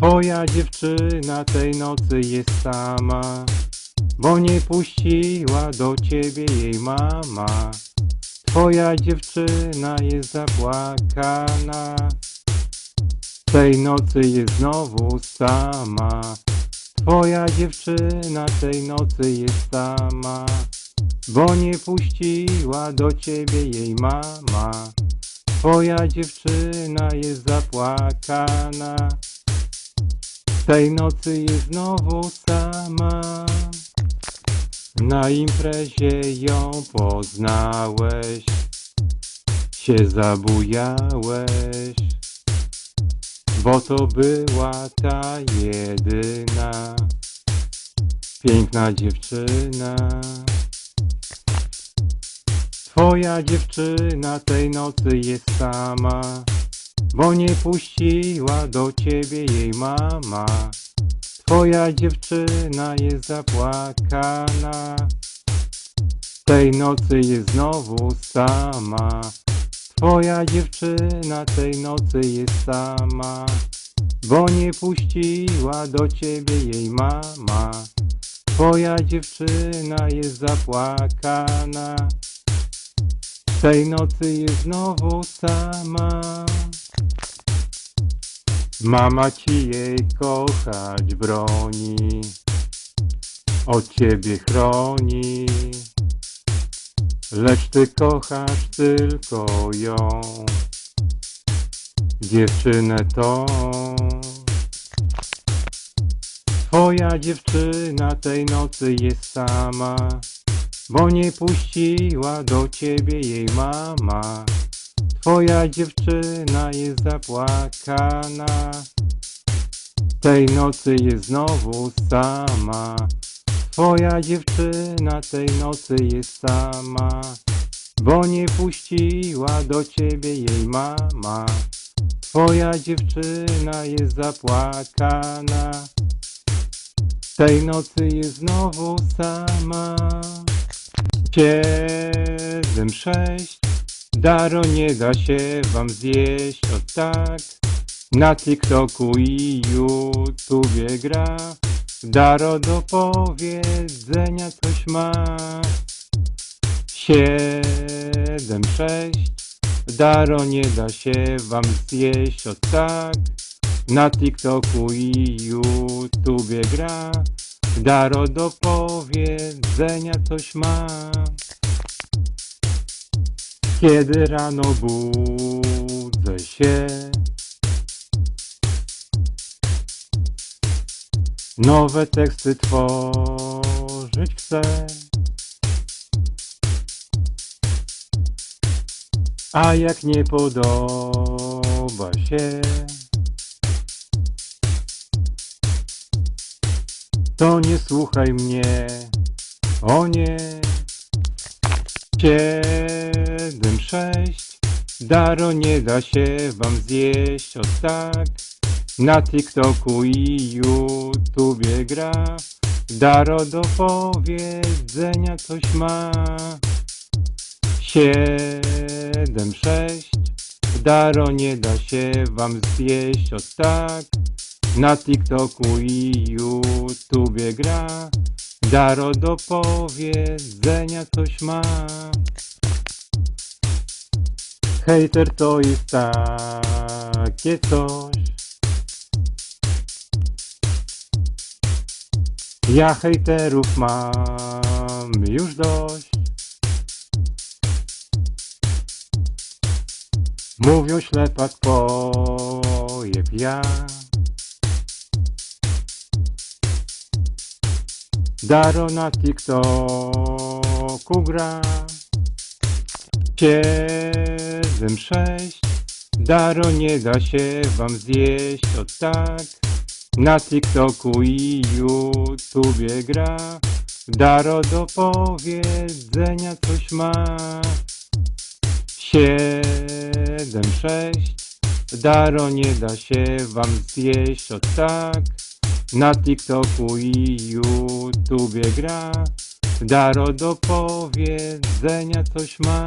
Twoja dziewczyna tej nocy jest sama, bo nie puściła do ciebie jej mama. Twoja dziewczyna jest zapłakana, tej nocy jest znowu sama. Twoja dziewczyna tej nocy jest sama, bo nie puściła do ciebie jej mama. Twoja dziewczyna jest zapłakana, tej nocy jest znowu sama. Na imprezie ją poznałeś, się zabujałeś, bo to była ta jedyna piękna dziewczyna. Twoja dziewczyna tej nocy jest sama, bo nie puściła do ciebie jej mama. Twoja dziewczyna jest zapłakana, tej nocy jest znowu sama. Twoja dziewczyna tej nocy jest sama, bo nie puściła do ciebie jej mama. Twoja dziewczyna jest zapłakana, tej nocy jest znowu sama. Mama ci jej kochać broni, od ciebie chroni, lecz ty kochasz tylko ją, dziewczynę tą. Twoja dziewczyna tej nocy jest sama, bo nie puściła do ciebie jej mama. Twoja dziewczyna jest zapłakana, tej nocy jest znowu sama. Twoja dziewczyna tej nocy jest sama, bo nie puściła do ciebie jej mama. Twoja dziewczyna jest zapłakana, tej nocy jest znowu sama. Siedem, sześć, Daro nie da się wam zjeść od tak. Na TikToku i YouTubie gra. Daro do powiedzenia coś ma. Siedem, sześć. Daro nie da się wam zjeść od tak. Na TikToku i YouTubie gra. Daro do powiedzenia coś ma. Kiedy rano budzę się, nowe teksty tworzyć chcę. A jak nie podoba się, to nie słuchaj mnie, o nie. Siedem, sześć, Daro nie da się wam zjeść od tak. Na TikToku i YouTubie gra. Daro do powiedzenia coś ma. Siedem, sześć, Daro nie da się wam zjeść od tak. Na TikToku i YouTubie gra. Daro do powiedzenia coś ma. Hejter to jest takie coś. Ja hejterów mam już dość. Mówią ślepak pojeb ja. Daro na TikToku gra. Siedem, sześć. Daro nie da się wam zjeść od tak. Na TikToku i YouTubie gra. Daro do powiedzenia coś ma. Siedem, sześć. Daro nie da się wam zjeść od tak. Na TikToku i YouTubie gra. Daro do powiedzenia coś ma.